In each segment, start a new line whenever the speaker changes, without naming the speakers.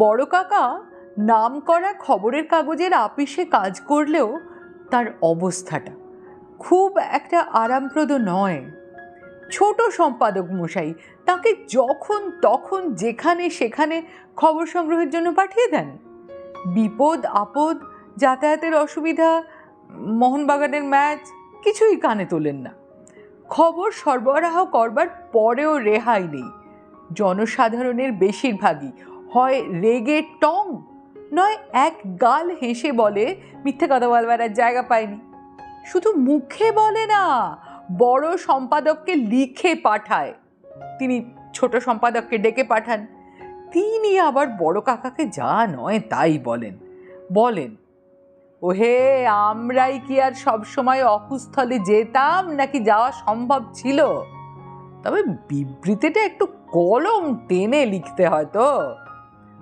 বড় কাকা নাম করা খবরের কাগজের আপিসে কাজ করলেও তার অবস্থাটা খুব একটা আরামপ্রদ নয়। ছোট সম্পাদক মশাই তাকে যখন তখন যেখানে সেখানে খবর সংগ্রহের জন্য পাঠিয়ে দেন। বিপদ আপদ, যাতায়াতের অসুবিধা, মোহনবাগানের ম্যাচ কিছুই কানে তোলেন না। খবর সরবরাহ করবার পরেও রেহাই নেই। জনসাধারণের বেশিরভাগই হয় রেগে টং? নয় এক গাল হেসে বলে, মিথ্যে কথা বলবার আর জায়গা পায়নি শুধু মুখে বলে না, বড় সম্পাদককে লিখে পাঠায়। তিনি ছোট সম্পাদককে ডেকে পাঠান। তিনি আবার বড় কাকাকে যা নয় তাই বলেন। বলেন, ওহে, আমরাই কি আর সবসময় অকুস্থলে যেতাম নাকি যাওয়া সম্ভব ছিল? তবে বিবৃতিটা একটু কলম টেনে লিখতে হয় তো।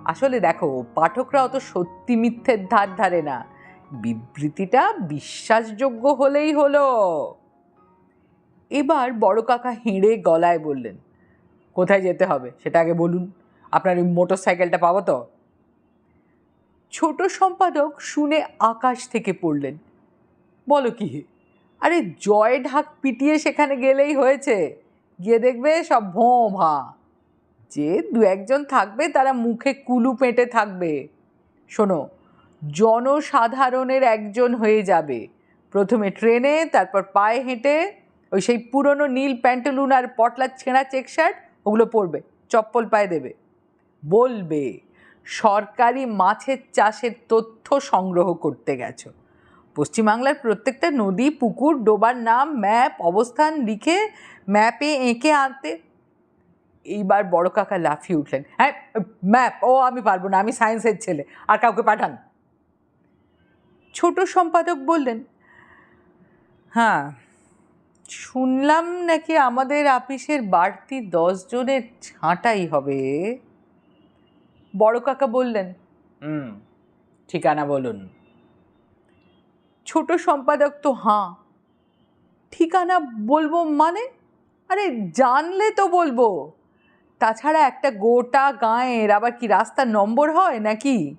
আসলে দেখো, পাঠকরা অত সত্যি মিথ্যের ধার ধারে না। বিবৃতিটা বিশ্বাসযোগ্য হলেই হলো। এবার বড় কাকা হেঁড়ে গলায় বললেন, কোথায় যেতে হবে? সেটা আগে বলুন। আপনার ওই মোটর সাইকেলটা পাবো তো? ছোট সম্পাদক শুনে আকাশ থেকে পড়লেন, বলো কি? আরে, জয় ঢাক পিটিয়ে সেখানে গেলেই হয়েছে। গিয়ে দেখবে সব ভোঁ ভা যে দু একজন থাকবে, তারা মুখে কুলু পেটে থাকবে। শোনো, জনসাধারণের একজন হয়ে যাবে। প্রথমে ট্রেনে, তারপর পায়ে হেঁটে, ওই সেই পুরনো নীল প্যান্টালুন আর পটলার ছেঁড়া চেক শার্ট, ওগুলো পরবে, চপ্পল পায়ে দেবে। বলবে, সরকারি মাছের চাষের তথ্য সংগ্রহ করতে গেছো। পশ্চিমবাংলার প্রত্যেকটা নদী, পুকুর, ডোবার নাম, ম্যাপ, অবস্থান লিখে ম্যাপে এঁকে আনতে এইবার বড় কাকা লাফিয়ে উঠলেন। হ্যাঁ ম্যাপ ও আমি পারব না আমি সায়েন্সের ছেলে আর কাউকে পাঠান। ছোট সম্পাদক বললেন হ্যাঁ শুনলাম নাকি আমাদের আপিসের বাড়তি দশ জনের ছাঁটাই হবে? বড় কাকা বললেন হুম ঠিকানা বলুন। ছোট সম্পাদক তো হাঁ ঠিকানা বলব মানে? আরে জানলে তো বলব। তাছাড়া একটা গোটা গাঁয়ের আবার কি রাস্তার নম্বর হয় নাকি?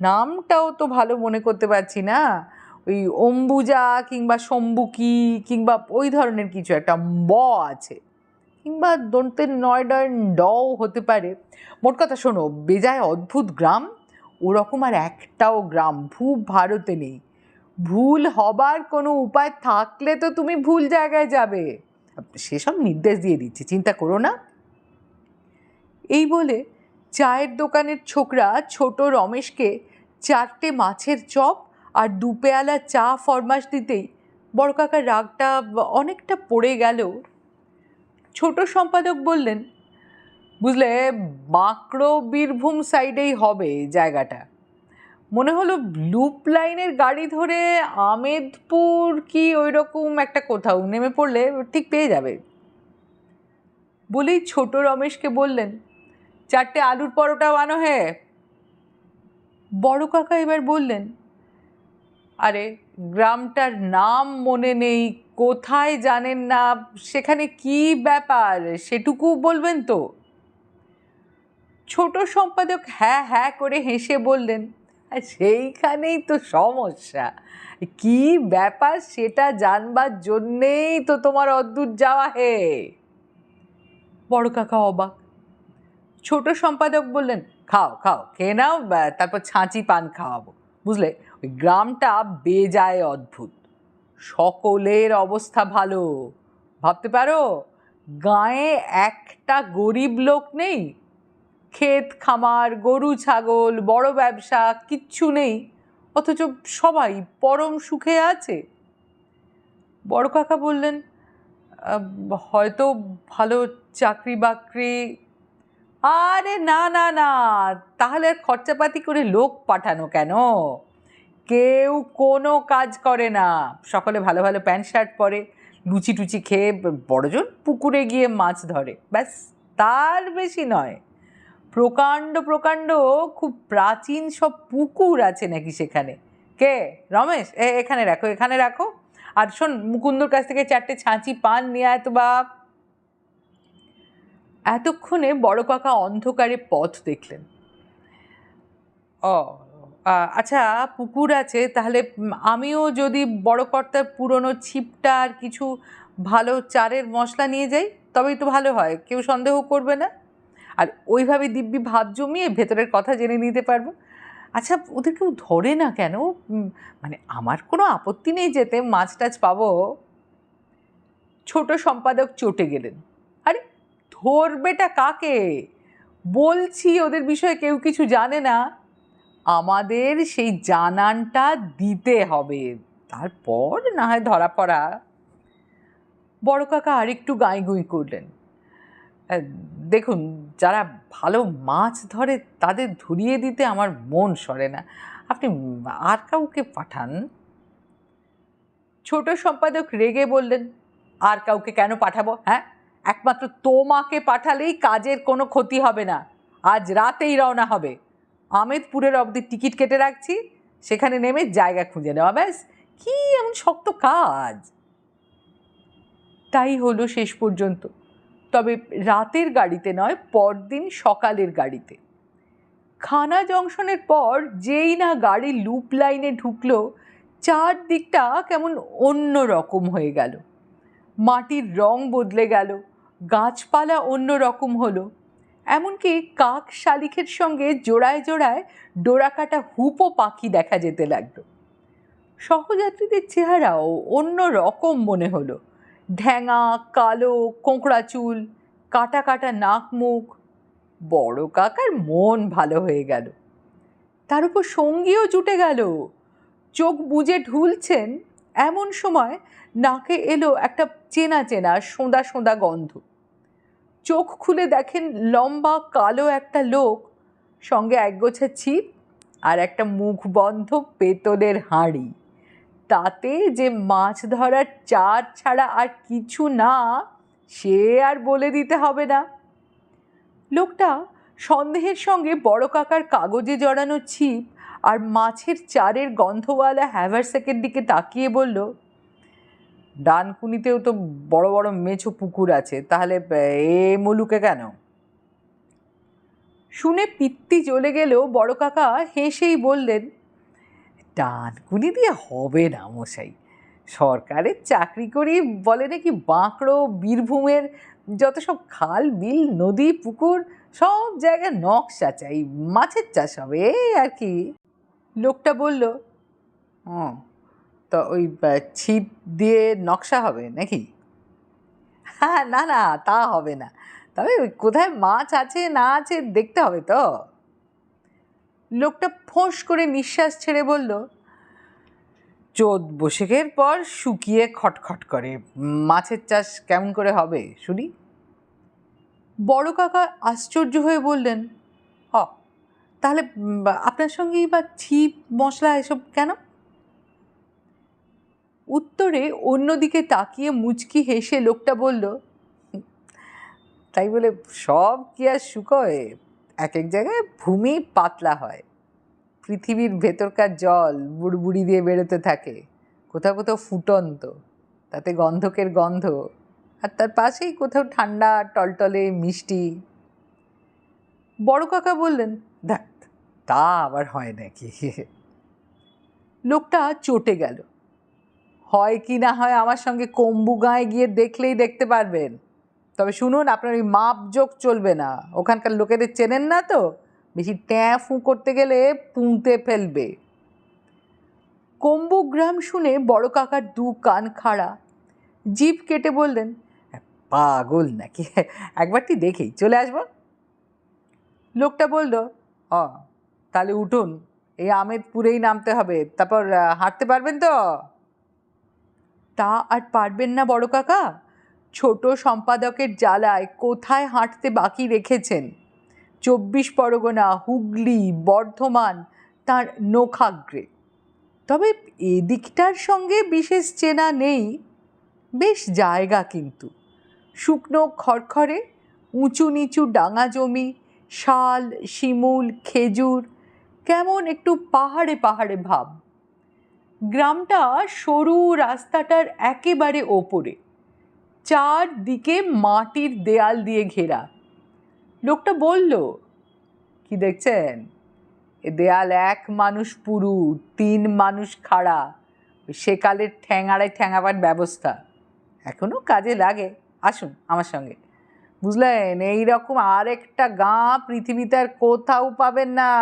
নামটাও তো ভালো মনে করতে পারছি না। ওই অম্বুজা কিংবা শম্বুকি কিংবা ওই ধরনের কিছু একটা ব আছে। কিংবা দন্তের নয় ডও হতে পারে। মোট কথা শোনো, বেজায় অদ্ভুত গ্রাম, ওরকম আর একটাও গ্রাম ভূ ভারতে নেই। ভুল হবার কোনো উপায় থাকলে তো তুমি ভুল জায়গায় যাবে। সেসব নির্দেশ দিয়ে দিচ্ছি, চিন্তা করো না। এই বলে চায়ের দোকানের ছোকরা ছোট রমেশকে চারটে মাছের চপ আর দু পেয়ালা চা ফরমাস দিতেই বড় কাকার রাগটা অনেকটা পড়ে গেল। ছোট সম্পাদক বললেন, বুঝলে বাঁকড়ো বীরভূম সাইডেই হবে জায়গাটা। মনে হলো লুপ লাইনের গাড়ি ধরে আমেদপুর কি ওই রকম একটা কোথাও নেমে পড়লে ঠিক পেয়ে যাবে। বলেই ছোট রমেশকে বললেন চারটে আলুর পরোটাও আনো হে। বড় কাকা এবার বললেন, আরে, গ্রামটার নাম মনে নেই, কোথায় জানেন না, সেখানে কি ব্যাপার, সেটুকু বলবেন তো? ছোট সম্পাদক হ্যাঁ হ্যাঁ করে হেসে বললেন সেইখানেই তো সমস্যা, কি ব্যাপার সেটা জানবার জন্যেই তো তোমার অদ্ভুত যাওয়া হে। বড় কাকা অবাক ছোট সম্পাদক বললেন, খাও খাও, খেয়ে নাও তারপর ছাঁচি পান খাওয়াবো। বুঝলে, ওই গ্রামটা বেজায় অদ্ভুত। সকলের অবস্থা ভালো। ভাবতে পারো, গায়ে একটা গরিব লোক নেই। ক্ষেত খামার, গরু, ছাগল, বড় ব্যবসা, কিচ্ছু নেই। অথচ সবাই পরম সুখে আছে। বড় কাকা বললেন হয়তো ভালো চাকরি বাকরি আরে না না না। তাহলে খরচাপাতি করে লোক পাঠানো কেন? কেউ কোনো কাজ করে না। সকলে ভালো ভালো প্যান্ট, শার্ট পরে লুচি টুচি খেয়ে বড়জন পুকুরে গিয়ে মাছ ধরে। ব্যাস, তার বেশি নয়। প্রকাণ্ড প্রকাণ্ড খুব প্রাচীন সব পুকুর আছে নাকি সেখানে। কে? রমেশ? এ, এখানে রাখো এখানে রাখো। আর শোন, মুকুন্দর কাছ থেকে চারটে ছাঁচি পান, নিয়ে আয় তো বাপ। এতক্ষণে বড় কাকা অন্ধকারে পথ দেখলেন। ও আচ্ছা পুকুর আছে, তাহলে আমিও যদি বড় কর্তার পুরনো ছিপটা আর কিছু ভালো চারের মশলা নিয়ে যাই, তবেই তো ভালো হয়, কেউ সন্দেহ করবে না। আর ওইভাবে দিব্যি ভাব জমিয়ে ভেতরের কথা জেনে নিতে পারব। আচ্ছা ওদের কেউ ধরে না কেন? মানে আমার কোনো আপত্তি নেই যেতে, মাছ টাছ পাবো। ছোট সম্পাদক চটে গেলেন। ধরবেটা কাকে? বলছি, ওদের বিষয়ে কেউ কিছু জানে না। আমাদের সেই জানানটা দিতে হবে। তারপর না হয় ধরা পড়া। বড় কাকা আরেকটু গাঁই গুঁই করলেন দেখুন, যারা ভালো মাছ ধরে তাদের ধরিয়ে দিতে আমার মন সরে না। আপনি আর কাউকে পাঠান? ছোট সম্পাদক রেগে বললেন, আর কাউকে কেন পাঠাবো? হ্যাঁ? একমাত্র তোমাকে পাঠালেই কাজের কোনো ক্ষতি হবে না। আজ রাতেই রওনা হবে। আমেদপুরের অবধি টিকিট কেটে রাখছি। সেখানে নেমে জায়গা খুঁজে নেওয়া, ব্যাস। কি এমন শক্ত কাজ? তাই হলো শেষ পর্যন্ত। তবে রাতের গাড়িতে নয়, পরদিন সকালের গাড়িতে। খানা জংশনের পর যেই না গাড়ি লুপ লাইনে ঢুকলো, চারদিকটা কেমন অন্য রকম হয়ে গেল। মাটির রং বদলে গেল। গাছপালা অন্য রকম হলো। এমনকি কাক শালিখের সঙ্গে জোড়ায় জোড়ায় ডোরাকাটা হুপো পাখি দেখা যেতে লাগল। সহযাত্রীদের চেহারাও অন্য রকম মনে হলো। ঢ্যাঙা, কালো, কোঁকড়া চুল, কাটা কাটা নাক মুখ। বড় কাকার মন ভালো হয়ে গেল। তার উপর সঙ্গীও জুটে গেল। চোখ বুজে ঢুলছেন এমন সময় নাকে এলো একটা চেনা চেনা সোঁদা সোঁদা গন্ধ। চোখ খুলে দেখেন লম্বা কালো একটা লোক, সঙ্গে একগোছা ছিপ আর একটা মুখ বন্ধ পেতলের হাঁড়ি। তাতে যে মাছ ধরার চার ছাড়া আর কিছু না, সে আর বলে দিতে হবে না। লোকটা সন্দেহের সঙ্গে বড় কাকার কাগজে জড়ানো ছিপ আর মাছের চারের গন্ধওয়ালা হ্যাভারসেকের দিকে তাকিয়ে বলল ডানকুনিতেও তো বড় বড় মেছো পুকুর আছে, তাহলে, এ মলুকে কেন? শুনে পিত্তি চলে গেলেও বড় কাকা হেসেই বললেন, ডানকুনি দিয়ে হবে না মশাই। সরকারের চাকরি করি বলে নাকি বাঁকড়ো, বীরভূমের যত সব খাল, বিল, নদী, পুকুর, সব জায়গায় নকশা চাই, মাছের চাষ হবে, এই আর কি? লোকটা বলল ও তো ওই ছিপ দিয়ে নকশা হবে নাকি? হ্যাঁ না না, তা হবে না। তবে কোথায় মাছ আছে, না আছে, দেখতে হবে তো। লোকটা ফোঁস করে নিঃশ্বাস ছেড়ে বলল, চোদ বসেকের পর শুকিয়ে খটখট করে। মাছের চাষ কেমন করে হবে, শুনি? বড় কাকা আশ্চর্য হয়ে বললেন, হ, তাহলে আপনার সঙ্গেই বা, ছিপ, মশলা, এসব কেন? উত্তরে অন্যদিকে তাকিয়ে মুচকি হেসে লোকটা বলল, তাই বলে সব কি আর শুকোয়? এক এক জায়গায় ভূমি পাতলা হয়। পৃথিবীর ভেতরকার জল বুড়বুড়ি দিয়ে বেরোতে থাকে। কোথাও কোথাও ফুটন্ত, তাতে গন্ধকের গন্ধ, আর তার পাশেই কোথাও ঠান্ডা, টলটলে, মিষ্টি। বড় কাকা বললেন, দেখ, তা আবার হয় নাকি? লোকটা চটে গেল। হয় কি না হয় আমার সঙ্গে কম্বু গাঁয়ে দেখলেই দেখতে পারবেন। তবে শুনুন, আপনার ওই মাপ যোগ চলবে না। ওখানকার লোকেদের চেনেন না তো? বেশি ট্যাঁ ফু করতে গেলে পুঁতে ফেলবে। কম্বু গ্রাম শুনে বড় কাকার দু কান খাড়া। জিভ কেটে বললেন পাগল নাকি? একবারটি দেখেই চলে আসব? লোকটা বলল ও তাহলে উঠুন, এই আমেদপুরেই নামতে হবে। তারপর হাঁটতে পারবেন তো? তা আর পারবেন না, বড় কাকা। ছোট সম্পাদকের জ্বালায় কোথায় হাঁটতে বাকি রেখেছেন? চব্বিশ পরগনা, হুগলি, বর্ধমান, তার নখাগ্রে। তবে এদিকটার সঙ্গে বিশেষ চেনা নেই। বেশ জায়গা কিন্তু। শুকনো খড়খড়ে, উঁচু নিচু ডাঙা জমি, শাল, শিমুল, খেজুর, কেমন একটু পাহাড়ে পাহাড়ে ভাব। গ্রামটা সরু রাস্তাটার একেবারে ওপরে। চারদিকে মাটির দেয়াল দিয়ে ঘেরা। লোকটা বলল, কি দেখছেন? এ দেয়াল এক মানুষ পুরু, তিন মানুষ খাড়া। সেকালের ঠ্যাঙাড়ায় ঠ্যাঙাবার ব্যবস্থা। এখনও কাজে লাগে। আসুন আমার সঙ্গে। বুঝলেন, এইরকম আরেকটা গাঁ পৃথিবীতে আর কোথাও পাবেন না।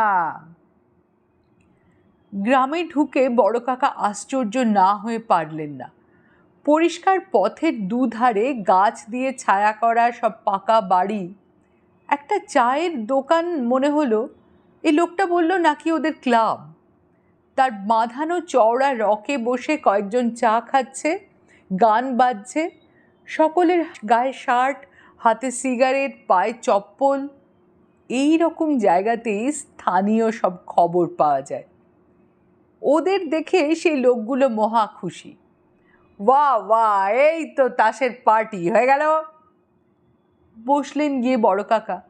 গ্রামে ঢুকে বড় কাকা আশ্চর্য না হয়ে পারলেন না। পরিষ্কার পথের দুধারে গাছ দিয়ে ছায়া করা সব পাকা বাড়ি। একটা চায়ের দোকান মনে হলো এই লোকটা বলল নাকি ওদের ক্লাব। তার বাঁধানো চওড়া রকে বসে কয়েকজন চা খাচ্ছে, গান বাজছে, সকলের গায়ে শার্ট, হাতে সিগারেট, পায়ে চপ্পল। এই রকম জায়গাতেই স্থানীয় সব খবর পাওয়া যায়। ওদের দেখে সেই লোকগুলো মহা খুশি। বাহ বাহ এই তো তাসের পার্টি হয়ে গেল। বসলেন গিয়ে বড় কাকা।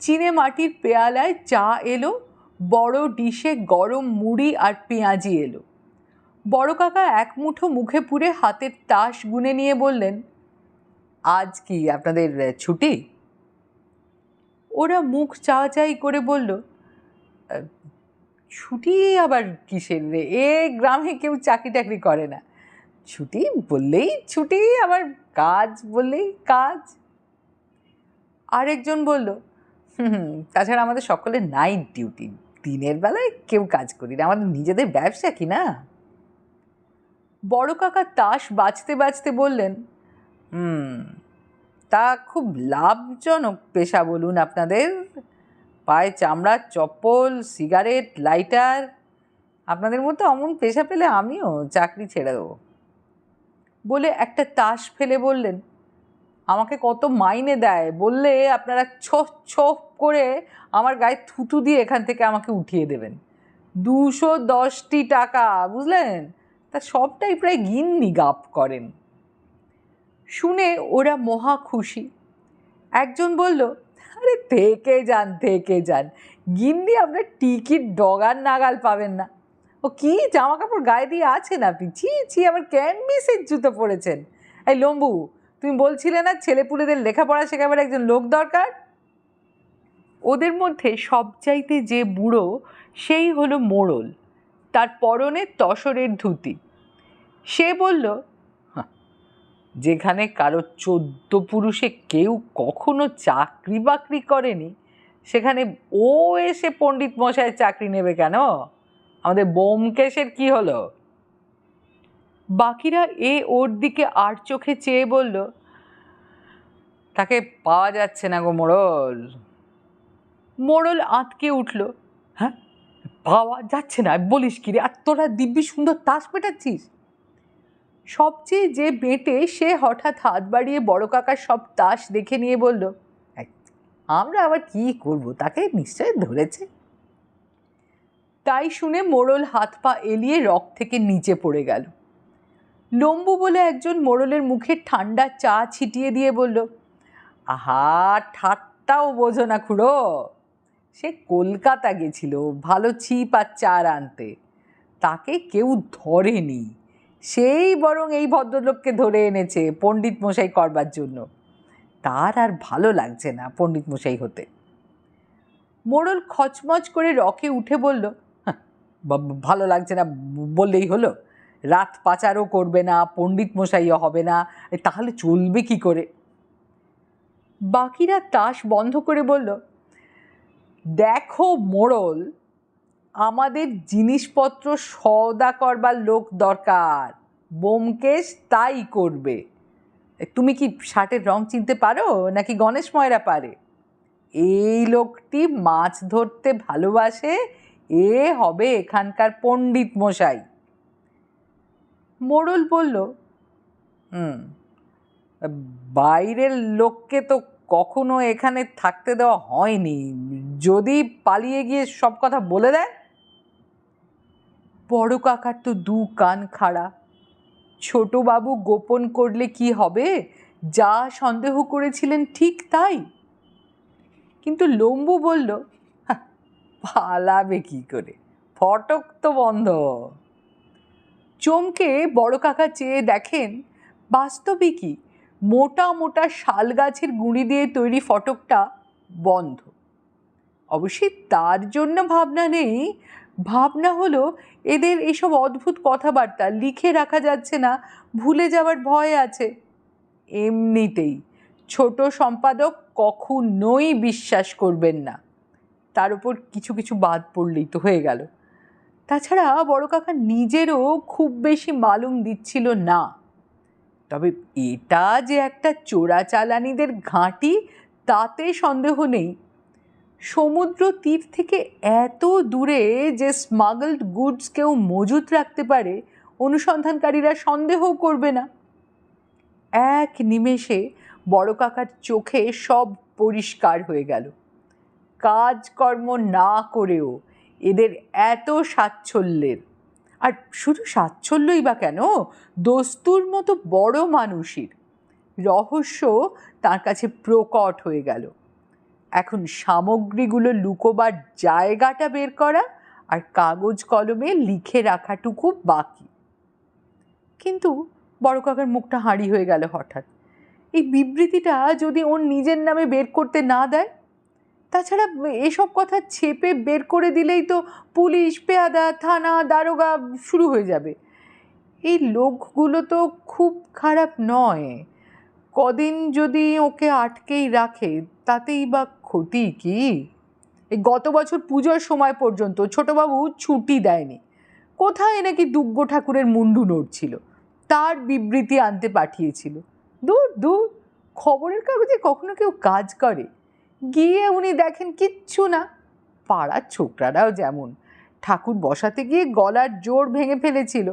চিনে মাটির পেয়ালায় চা এলো বড় ডিশে গরম মুড়ি আর পেঁয়াজি এলো। বড় কাকা এক মুঠো মুখে পুরে হাতের তাস গুনে নিয়ে বললেন আজ কি আপনাদের ছুটি? ওরা মুখ চাওয়াচাই করে বলল "আহ, ছুটি আবার কিসের রে? এ গ্রামে কেউ চাকরি টাকরি করে না। ছুটি বললেই ছুটি, আবার কাজ বললেই কাজ। আরেকজন বলল, হুম তাছাড়া আমাদের সকলের নাইট ডিউটি দিনের বেলায় কেউ কাজ করি না, আমাদের নিজেদের ব্যবসা কি না? বড় কাকা তাস বাঁচতে বাঁচতে বললেন, হুম, তা খুব লাভজনক পেশা বলুন আপনাদের। পায়ে চামড়ার চপ্পল, সিগারেট, লাইটার, আপনাদের মতো অমন পেশা পেলে আমিও চাকরি ছেড়ে দেবো। বলে একটা তাস ফেলে বললেন। আমাকে কত মাইনে দেয় বললে আপনারা ছোপ ছোপ করে আমার গায়ে থুতু দিয়ে এখান থেকে আমাকে উঠিয়ে দেবেন। দুশো দশটি টাকা, বুঝলেন? তা সবটাই প্রায় গিন্নি গাপ করেন। শুনে ওরা মহা খুশি। একজন বলল আরে থেকে যান থেকে যান। গিন্নি আপনার টিকিট ডগার নাগাল পাবেন না। ও কি জামা কাপড় গায়ে দিয়ে আছেন আপনি ছি ছি আবার ক্যানভিসের জুতো পরেছেন। এই লম্বু তুমি বলছিলে না ছেলেপুলেদের লেখাপড়া শেখাবার একজন লোক দরকার? ওদের মধ্যে সবচাইতে যে বুড়ো সেই হলো মোড়ল। তার পরনে তসরের ধুতি। সে বলল "হাহ, যেখানে কারও চোদ্দ পুরুষে কেউ কখনো চাকরি বাকরি করেনি, সেখানে ও এসে পণ্ডিত মশাইয়ের চাকরি নেবে কেন? আমাদের বোমকেশের কি হলো? বাকিরা এ ওর দিকে আর চোখে চেয়ে বলল, তাকে পাওয়া যাচ্ছে না গো মোড়ল। মোড়ল আঁতকে উঠল হ্যাঁ? পাওয়া যাচ্ছে না, বলিস কি রে? আর তোরা দিব্যি সুন্দর তাস পেটাচ্ছিস? সবচেয়ে যে বেঁটে সে হঠাৎ হাত বাড়িয়ে বড় কাকার সব তাস দেখে নিয়ে বলল "এই, আমরা আবার কি করব? তাকে নিশ্চয় ধরেছে? তাই শুনে মোড়ল হাত পা এলিয়ে রক থেকে নিচে পড়ে গেল। লম্বু বলে একজন মোড়লের মুখে ঠান্ডা চা ছিটিয়ে দিয়ে বলল আহা ঠাট্টাও বোঝো না খুড়ো। সে কলকাতা গেছিল ভালো ছিপ আর চার আনতে। তাকে কেউ ধরেনি। সেই বরং এই ভদ্রলোককে ধরে এনেছে পণ্ডিত মশাই করবার জন্য। তার আর ভালো লাগছে না পণ্ডিত মশাই হতে। মোড়ল খচমচ করে রকে উঠে বলল ভালো লাগছে না বললেই হলো। রাত পাচারও করবে না, পণ্ডিত মশাইও হবে না তাহলে চলবে কি করে? বাকিরা তাস বন্ধ করে বলল, দেখো মোড়ল আমাদের জিনিসপত্র সওদা করবার লোক দরকার। বোমকেশ তাই করবে। তুমি কি শার্টের রং চিনতে পারো নাকি গণেশ ময়রা পারে? এই লোকটি মাছ ধরতে ভালোবাসে, এ হবে এখানকার পণ্ডিত মশাই। মোড়ল বলল, হুম, বাইরের লোককে তো কখনো এখানে থাকতে দেওয়া হয়নি। যদি পালিয়ে গিয়ে সব কথা বলে দেয় বড় কাকার তো দু কান খাড়া। ছোটবাবু গোপন করলে কি হবে? যা সন্দেহ করেছিলেন ঠিক তাই। কিন্তু লম্বু বলল "হাহ, পালাবে কি করে? ফটক তো বন্ধ। চমকে বড় কাকা চেয়ে দেখেন বাস্তবে কি? মোটা মোটা শাল গাছের গুঁড়ি দিয়ে তৈরি ফটকটা বন্ধ। অবশ্যই তার জন্য ভাবনা নেই ভাবনা হলো এদের এইসব অদ্ভুত কথাবার্তা লিখে রাখা যাচ্ছে না, ভুলে যাওয়ার ভয় আছে। এমনিতেই ছোট সম্পাদক কখনোই বিশ্বাস করবেন না। তার উপর কিছু কিছু বাদ পড়লেই তো হয়ে গেল। তাছাড়া বড় কাকা নিজেরও খুব বেশি মালুম দিচ্ছিল না। তবে এটা যে একটা চোরাচালানিদের ঘাঁটি, তাতে সন্দেহ নেই। সমুদ্র তীর থেকে এত দূরে যে স্মাগলড গুডস কেউ মজুত রাখতে পারে, অনুসন্ধানকারীরা সন্দেহ করবে না। এক নিমেষে বড় কাকার চোখে সব পরিষ্কার হয়ে গেল। কাজকর্ম না করেও এদের এত সাচ্ছল্যের। আর শুধু সাচ্ছল্যই বা কেন? দস্তুর মতো বড় মানুষের। রহস্য তার কাছে প্রকট হয়ে গেল। এখন সামগ্রীগুলো লুকোবার জায়গাটা বের করা আর কাগজ কলমে লিখে রাখাটুকু বাকি। কিন্তু বড় কাকার মুখটা হাঁড়ি হয়ে গেল হঠাৎ। এই বিবৃতিটা যদি ওর নিজের নামে বের করতে না দেয়, তাছাড়া এসব কথা ছেপে বের করে দিলেই তো পুলিশ, পেয়াদা, থানা, দারোগা শুরু হয়ে যাবে। এই লোকগুলো তো খুব খারাপ নয়। কদিন যদি ওকে আটকেই রাখে, তাতেই বা ক্ষতি কি? এই গত বছর পুজোর সময় পর্যন্ত ছোটবাবু ছুটি দেয়নি। কোথায় নাকি দুগ্গ ঠাকুরের মুন্ডু নড়ছিল? তার বিবৃতি আনতে পাঠিয়েছিল। দূর দূর, খবরের কাগজে কখনো কেউ কাজ করে। গিয়ে উনি দেখেন কিচ্ছু না। পাড়ার ছোকরারাও যেমন। ঠাকুর বসাতে গিয়ে গলার জোর ভেঙে ফেলেছিল।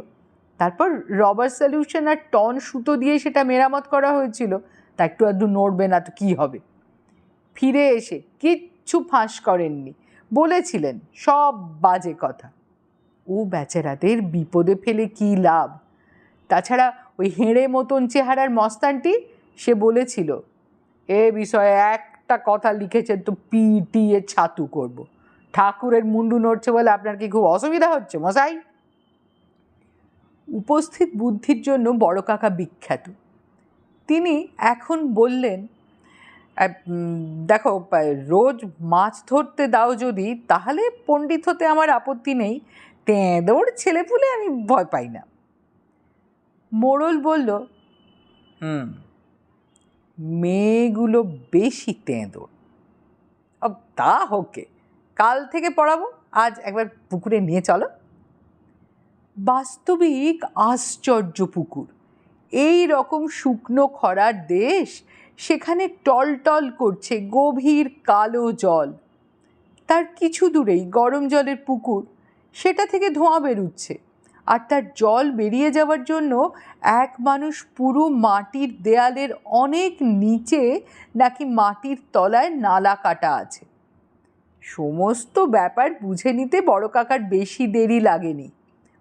তারপর রবার সলিউশন আর টন সুতো দিয়ে সেটা মেরামত করা হয়েছিল। তা একটু আধটু নড়বে না তো কী হবে? ফিরে এসে কিচ্ছু ফাঁস করেননি। বলেছিলেন সব বাজে কথা। ও বেচারাদের বিপদে ফেলে কী লাভ? তাছাড়া ওই হেঁড়ে মতন চেহারার মস্তানটি সে বলেছিল এ বিষয়ে একটা কথা লিখেছেন তো পিটিয়ে ছাতু করব। ঠাকুরের মুন্ডু নড়ছে বলে আপনার কি খুব অসুবিধা হচ্ছে মশাই? উপস্থিত বুদ্ধির জন্য বড় কাকা বিখ্যাত। তিনি এখন বললেন "আহ, উম, দেখো রোজ মাছ ধরতে দাও যদি তাহলে পণ্ডিত হতে আমার আপত্তি নেই। তেঁদোর ছেলেপুলে আমি ভয় পাই না। মোড়ল বলল হুম। মেয়েগুলো বেশি তেঁদোর। তা হোকে কাল থেকে পড়াবো আজ একবার পুকুরে নিয়ে চলো। বাস্তবিক আশ্চর্য পুকুর। এই রকম শুকনো খরার দেশ সেখানে টলটল করছে গভীর কালো জল। তার কিছু দূরেই গরম জলের পুকুর, সেটা থেকে ধোঁয়া বেরুচ্ছে। আর তার জল বেরিয়ে যাওয়ার জন্য এক মানুষ পুরো মাটির দেয়ালের অনেক নিচে নাকি মাটির তলায় নালা কাটা আছে। সমস্ত ব্যাপার বুঝে নিতে বড় কাকার বেশি দেরি লাগেনি।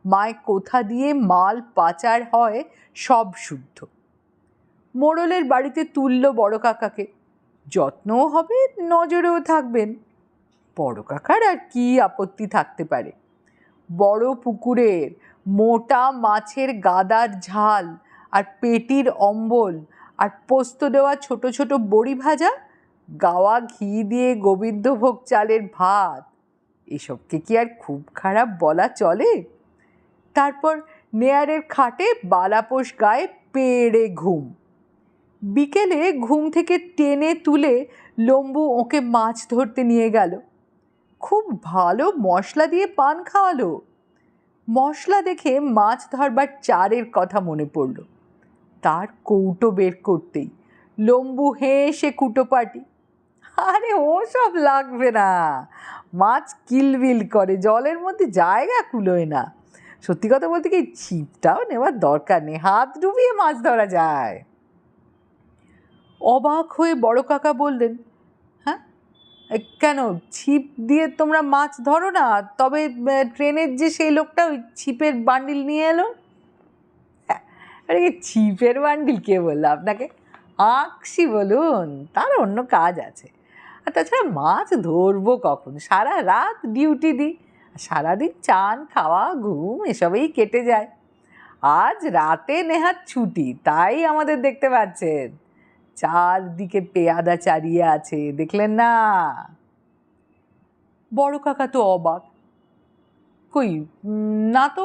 মায় কোথা দিয়ে মাল পাচার হয় সব শুদ্ধ। মোড়লের বাড়িতে তুলল বড় কাকাকে। যত্নও হবে, নজরেও থাকবেন। বড় কাকার আর কি আপত্তি থাকতে পারে। বড় পুকুরের মোটা মাছের গাদার ঝাল আর পেটির অম্বল আর পোস্ত দেওয়া ছোট ছোট বড়ি ভাজা, গাওয়া ঘি দিয়ে গোবিন্দভোগ চালের ভাত, এসবকে কি আর খুব খারাপ বলা চলে? তারপর নেয়ারের খাটে বালাপোষ গায়ে পেড়ে ঘুম। বিকেলে ঘুম থেকে টেনে তুলে লম্বু ওকে মাছ ধরতে নিয়ে গেল। খুব ভালো মশলা দিয়ে পান খাওয়ালো। মশলা দেখে মাছ ধরবার চারের কথা মনে পড়ল। তার কৌটো বের করতেই লম্বু হেসে কুটোপাটি আরে ও সব লাগবে না। মাছ কিলবিল করে, জলের মধ্যে জায়গা কুলোয় না। সত্যি কথা বলতে কি, ছিপটাও নেওয়ার দরকার নেই। হাত ডুবিয়ে মাছ ধরা যায়। অবাক হয়ে বড় কাকা বললেন হ্যাঁ? কেন ছিপ দিয়ে তোমরা মাছ ধরো না? তবে ট্রেনের যে সেই লোকটা ওই ছিপের বান্ডিল নিয়ে এলো? হ্যাঁ, আরে ছিপের বান্ডিল কে বলল আপনাকে? আঁকছি বলুন তার অন্য কাজ আছে। আর তাছাড়া মাছ ধরবো কখন? সারা রাত ডিউটি দিই সারাদিন চান খাওয়া ঘুম এসবেই কেটে যায়। আজ রাতে নেহাত ছুটি তাই আমাদের দেখতে পাচ্ছেন। চারদিকে পেয়াদা চারিয়ে আছে, দেখলেন না? বড় কাকা তো অবাক। কই, না তো,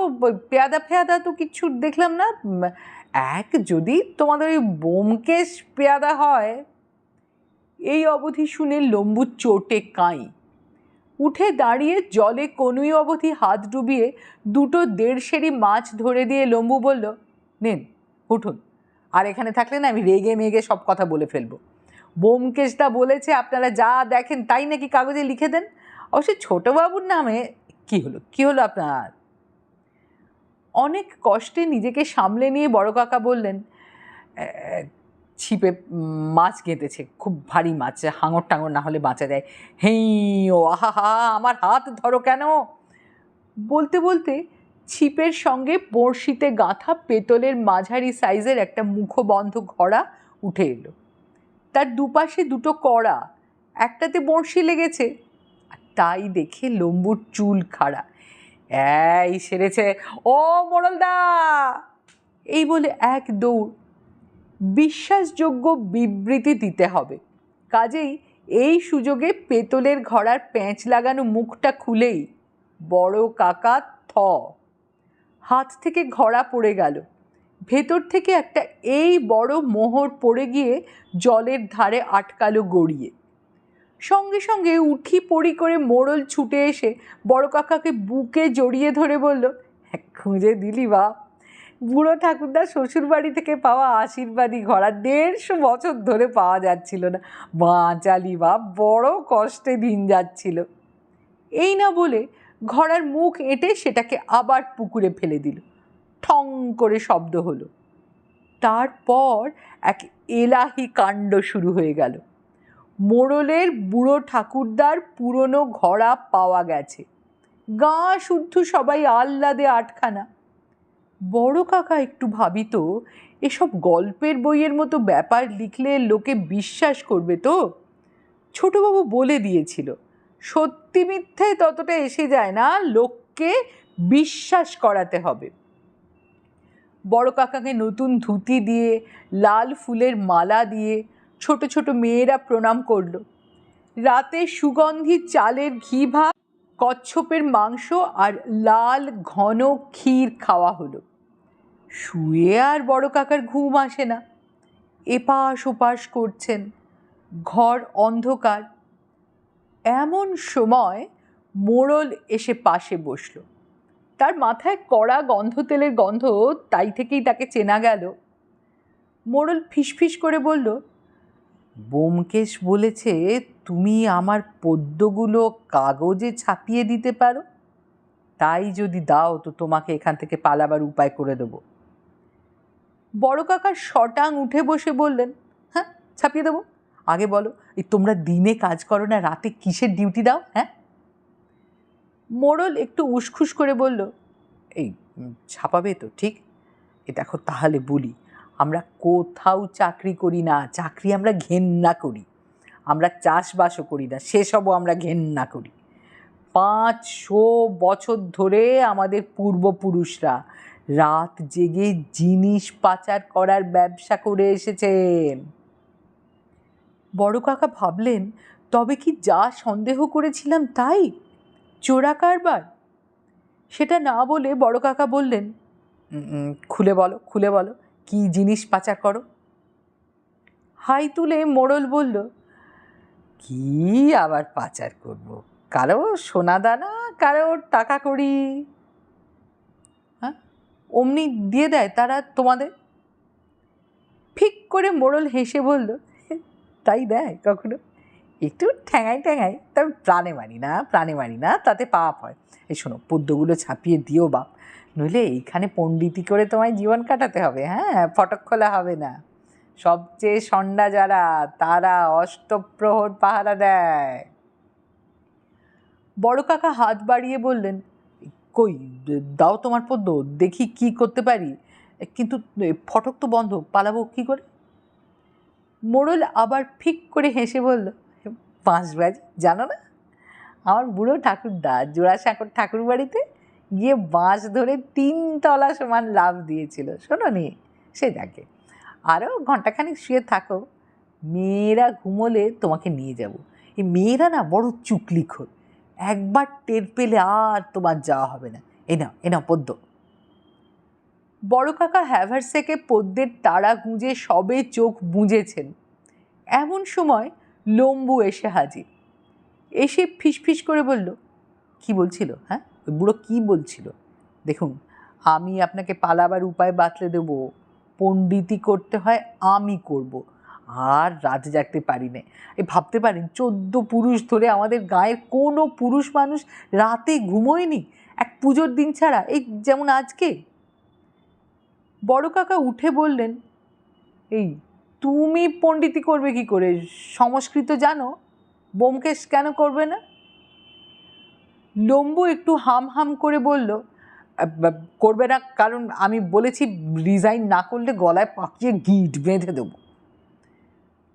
পেয়াদা ফেয়াদা তো কিচ্ছু দেখলাম না। এক যদি তোমাদের ওই বোমকেশ পেয়াদা হয়, এই অবধি শুনে লম্বু চোটে কাঁই। উঠে দাঁড়িয়ে জলে কনুই অবধি হাত ডুবিয়ে দুটো দেড়শেরি মাছ ধরে দিয়ে লম্বু বলল, নেন, উঠুন। আর এখানে থাকলে না আমি রেগে মেগে সব কথা বলে ফেলব। বোমকেশদা বলেছে, আপনারা যা দেখেন তাই নাকি কাগজে লিখে দেন? অবশ্যই ছোটবাবুর নামে কি হলো? কি হলো আপনার? অনেক কষ্টে নিজেকে সামলে নিয়ে বড় কাকা বললেন ছিপে মাছ গেঁথেছে খুব ভারী মাছ, হাঙর টাঙর না হলে বাঁচা যায়। হেই, ও আহা হা, আমার হাত ধরো কেন? বলতে বলতে ছিপের সঙ্গে বড়শিতে গাঁথা পেতলের মাঝারি সাইজের একটা মুখবন্ধ ঘড়া উঠে এলো। তার দুপাশে দুটো কড়া, একটাতে বড়শি লেগেছে তাই দেখে লম্বুর চুল খাড়া। এই, সেরেছে। ও, মোড়লদা! এই বলে এক দৌড় বিশ্বাসযোগ্য বিবৃতি দিতে হবে। কাজেই এই সুযোগে পেতলের ঘড়ার প্যাঁচ লাগানো মুখটা খুলেই বড় কাকা থ হাত থেকে ঘড়া পড়ে গেল। ভেতর থেকে একটা এই বড় মোহর পড়ে গিয়ে জলের ধারে আটকালো গড়িয়ে। সঙ্গে সঙ্গে উঠি পড়ি করে মোড়ল ছুটে এসে বড় কাকাকে বুকে জড়িয়ে ধরে বলল "হ্যাঁ, খুঁজে দিলি বা। বুড়ো ঠাকুরদা শ্বশুর বাড়ি থেকে পাওয়া আশীর্বাদী ঘোড়া দেড়শো বছর ধরে পাওয়া যাচ্ছিল না। বাঁচালি বা বড় কষ্টে দিন যাচ্ছিল। এই না বলে ঘোড়ার মুখ এঁটে সেটাকে আবার পুকুরে ফেলে দিল। ঠং করে শব্দ হলো। তারপর এক এলাহি কাণ্ড শুরু হয়ে গেল। মোড়লের বুড়ো ঠাকুরদার পুরনো ঘোড়া পাওয়া গেছে। গা শুদ্ধ সবাই আহ্লাদে আটখানা। বড় কাকা একটু ভাবিত, এসব গল্পের বইয়ের মতো ব্যাপার লিখলে লোকে বিশ্বাস করবে তো? ছোটবাবু বলে দিয়েছিল সত্যি মিথ্যে ততটা এসে যায় না, লোককে বিশ্বাস করাতে হবে। বড় কাকাকে নতুন ধুতি দিয়ে, লাল ফুলের মালা দিয়ে ছোট ছোট মেয়েরা প্রণাম করল। রাতে সুগন্ধি, চালের ঘি ভাত, কচ্ছপের মাংস আর লাল ঘন ক্ষীর খাওয়া হলো। শুয়ে আর বড় কাকার ঘুম আসে না। এপাশ ওপাশ করছেন। ঘর অন্ধকার। এমন সময় মোড়ল এসে পাশে বসল। তার মাথায় কড়া গন্ধ, তেলের গন্ধ তাই থেকেই তাকে চেনা গেল। মোড়ল ফিসফিস করে বলল, বোমকেশ বলেছে তুমি আমার পদ্যগুলো কাগজে ছাপিয়ে দিতে পারো। তাই যদি দাও তো তোমাকে এখান থেকে পালাবার উপায় করে দেবো বড় কাকা শটাং উঠে বসে বললেন হ্যাঁ ছাপিয়ে দেবো। আগে বলো, এই তোমরা দিনে কাজ করো না, রাতে কিসের ডিউটি দাও হ্যাঁ? মোড়ল একটু উসখুস করে বলল, এই ছাপাবে তো, ঠিক? এ দেখো তাহলে বলি, আমরা কোথাও চাকরি করি না, চাকরি আমরা ঘেন্না করি। আমরা চাষবাসও করি না, সেসবও আমরা ঘেন্না করি। পাঁচশো বছর ধরে আমাদের পূর্বপুরুষরা রাত জেগে জিনিস পাচার করার ব্যবসা করে এসেছেন। বড় কাকা ভাবলেন তবে কি যা সন্দেহ করেছিলাম তাই? চোরা কারবার? সেটা না বলে বড় কাকা বললেন "উম, উম, খুলে বলো খুলে বলো কি জিনিস পাচার করো? হাই তুলে মোড়ল বলল কি আবার পাচার করব? কারও সোনা দানা কারও টাকা কড়ি? হ্যাঁ অমনি দিয়ে দেয় তারা তোমাদের? ফিক করে মোড়ল হেসে বলল তাই দেয় কখনো? একটু ঠ্যাঙাই ঠ্যাঙাই, তবে প্রাণে মারি না, প্রাণে মারি না, তাতে পাপ হয়। এই শোনো পদ্যগুলো ছাপিয়ে দিও বাপ। নইলে এইখানে পণ্ডিতি করে তোমায় জীবন কাটাতে হবে হ্যাঁ? ফটক খোলা হবে না। সবচেয়ে সন্ডা যারা, তারা অষ্টপ্রহর পাহারা দেয়। বড় কাকা হাত বাড়িয়ে বললেন, কই, দাও তোমার পদ্য দেখি কি করতে পারি। কিন্তু ফটক তো বন্ধ, পালাবো কি করে? মোড়ল আবার ফিক করে হেসে বলল বাঁশবাজ জানো না? আমার বুড়ো ঠাকুরদা জোড়াসাঁকর ঠাকুর বাড়িতে গিয়ে বাঁশ ধরে তিন তলা সমান লাভ দিয়েছিল, শোনো নি? সে যাকে আরও ঘন্টাখানিক শুয়ে থাকো, মেয়েরা ঘুমোলে তোমাকে নিয়ে যাব। এই মেয়েরা না বড় চুকলিখোর। একবার টের পেলে আর তোমার যাওয়া হবে না। এ নাও এ নাও, পদ্ম। বড় কাকা হ্যাভারসেকে পদ্মের তারা গুঁজে সবে চোখ বুঁজেছেন। এমন সময় লম্বু এসে হাজির। এসে ফিসফিস করে বলল, কি বলছিল হ্যাঁ? ওই বুড়ো কি বলছিল? দেখুন, আমি আপনাকে পালাবার উপায় বাতলে দেব। পণ্ডিতি করতে হয়, আমি করব। আর রাত জাগতে পারি না। এই ভাবতে পারেন, চোদ্দ পুরুষ ধরে আমাদের গায়ের কোনো পুরুষ মানুষ রাতে ঘুমোয়নি। এক পুজোর দিন ছাড়া, এই যেমন আজকে বড় কাকা উঠে বললেন, এই তুমি পণ্ডিতি করবে কি করে? সংস্কৃত জানো? বোমকেশ কেন করবে না? লম্বু একটু হাম হাম করে বলল করবে না, কারণ আমি বলেছি রিজাইন না করলে গলায় পাকিয়ে গিট বেঁধে দেবো।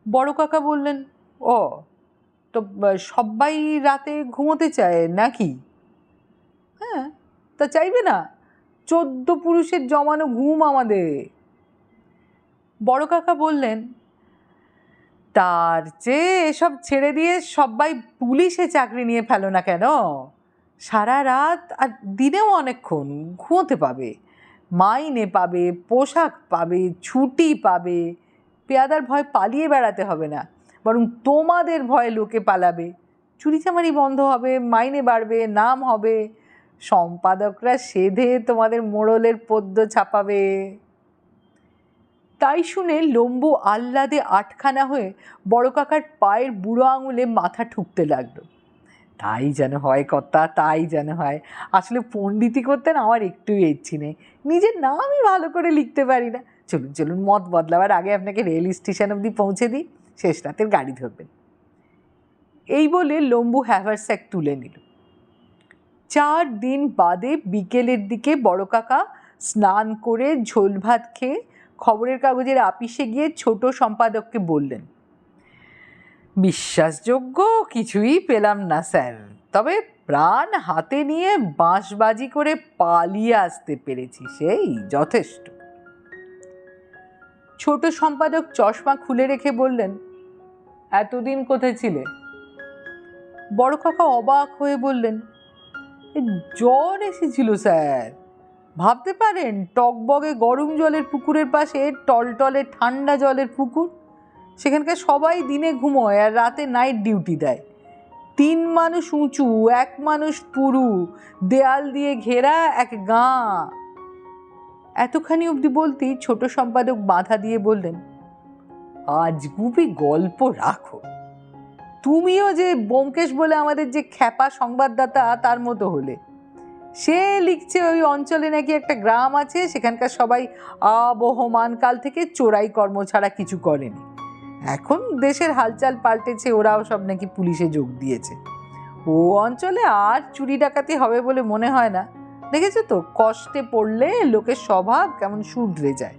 বড় কাকা বললেন, ও, তো সবাই রাতে ঘুমোতে চায় নাকি? হ্যাঁ তা চাইবে না। চোদ্দ পুরুষের জমানো ঘুম আমাদের। বড় কাকা বললেন, তার চেয়ে এসব ছেড়ে দিয়ে সবাই পুলিশে চাকরি নিয়ে ফেলো না কেন? সারা রাত আর দিনেও অনেকক্ষণ ঘুমোতে পাবে। মাইনে পাবে, পোশাক পাবে, ছুটি পাবে। পেয়াদার ভয় পালিয়ে বেড়াতে হবে না, বরং তোমাদের ভয়ে লোকে পালাবে। চুরি চামারি বন্ধ হবে, মাইনে বাড়বে, নাম হবে। সম্পাদকরা সেধে তোমাদের মোড়লের পদ্য ছাপাবে। তাই শুনে লম্বু আহ্লাদে আটখানা হয়ে বড় কাকার পায়ের বুড়ো আঙুলে মাথা ঠুকতে লাগল। তাই যেন হয় কর্তা, তাই যেন হয়। আসলে পণ্ডিতি করতে না আমার একটুই ইচ্ছি নেই। নিজের নামই ভালো করে লিখতে পারি না। চলুন চলুন মত বদলাবার আগে আপনাকে রেল স্টেশন অবধি পৌঁছে দিই। শেষ রাতের গাড়ি ধরবেন। এই বলে লম্বু হ্যাভারস্যাক তুলে নিল। চার দিন বাদে বিকেলের দিকে বড় কাকা স্নান করে ঝোল ভাত খেয়ে খবরের কাগজের আপিসে গিয়ে ছোট সম্পাদককে বললেন বিশ্বাসযোগ্য কিছুই পেলাম না স্যার। তবে প্রাণ হাতে নিয়ে বাঁশবাজি করে পালিয়ে আসতে পেরেছি সেই যথেষ্ট। ছোট সম্পাদক চশমা খুলে রেখে বললেন এতদিন কোথায় ছিলে? বড় কাকা অবাক হয়ে বললেন "এ, জ্বর এসেছিল, স্যার। ভাবতে পারেন, টকবগে গরম জলের পুকুরের পাশে টলটলে ঠান্ডা জলের পুকুর, সেখানকার সবাই দিনে ঘুমোয় আর রাতে নাইট ডিউটি দেয়। তিন মানুষ উঁচু, এক মানুষ পুরু, দেয়াল দিয়ে ঘেরা এক গাঁ। এতখানি অবধি বলতেই ছোট সম্পাদক বাধা দিয়ে বললেন, আজ গুবি গল্প রাখো। তুমিও যে বোমকেশ বলে আমাদের যে খ্যাপা সংবাদদাতা, তার মতো হলে। সে লিখছে ওই অঞ্চলে নাকি একটা গ্রাম আছে, সেখানকার সবাই আবহমান কাল থেকে চোরাই কর্ম ছাড়া কিছু করেনি। এখন দেশের হালচাল পাল্টেছে, ওরাও সব নাকি পুলিশে যোগ দিয়েছে। ও অঞ্চলে আর চুরি ডাকাতি হবে বলে মনে হয় না। দেখেছ তো, কষ্টে পড়লে লোকের স্বভাব কেমন শুধরে যায়।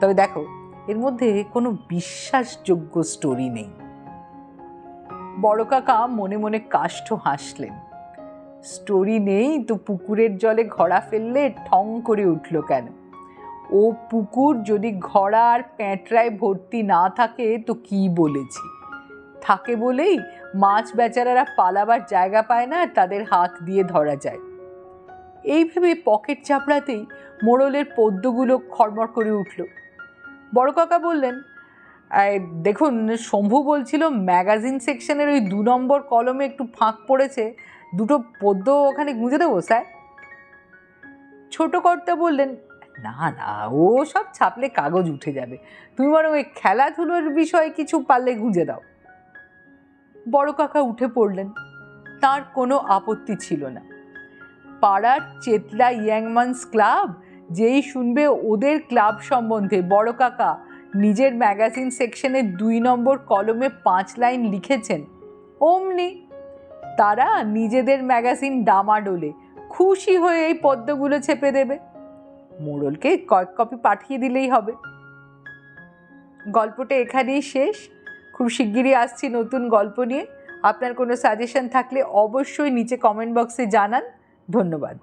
তবে দেখো, এর মধ্যে কোনো বিশ্বাসযোগ্য স্টোরি নেই। বড় কাকা মনে মনে কাষ্ঠ হাসলেন। স্টোরি নেই তো পুকুরের জলে ঘড়া ফেললে ঠং করে উঠল কেন? ও পুকুর যদি ঘোড়া আর প্যাঁটরায় ভর্তি না থাকে তো কি বলেছি? থাকে বলেই মাছ বেচারারা পালাবার জায়গা পায় না তাদের হাত দিয়ে ধরা যায়। এই ভেবে পকেট চাপড়াতেই মোড়লের পদ্মগুলো খড়মড় করে উঠল। বড় কাকা বললেন "এই, দেখুন, শম্ভু বলছিল ম্যাগাজিন সেকশনের ওই দু নম্বর কলমে একটু ফাঁক পড়েছে। দুটো পদ্য ওখানে গুঁজে দেবো, স্যার? ছোট কর্তা বললেন, না না, ও সব ছাপলে কাগজ উঠে যাবে। তুমি বরং ওই খেলাধুলোর বিষয়ে কিছু পারলে গুঁজে দাও। বড় কাকা উঠে পড়লেন। তার কোনো আপত্তি ছিল না। পাড়ার চেতলা ইয়াংমানস ক্লাব, যেই শুনবে ওদের ক্লাব সম্বন্ধে, বড় কাকা নিজের ম্যাগাজিন সেকশনের দুই নম্বর কলমে পাঁচ লাইন লিখেছেন, অমনি। তারা নিজেদের ম্যাগাজিন ডামাডোলে খুশি হয়ে এই পদ্মগুলো ছেপে দেবে। মোড়লকে কয়েক কপি পাঠিয়ে দিলেই হবে। গল্পটা এখানেই শেষ। খুব শিগগিরই আসছি নতুন গল্প নিয়ে। আপনার কোনো সাজেশন থাকলে অবশ্যই নিচে কমেন্ট বক্সে জানান। ধন্যবাদ।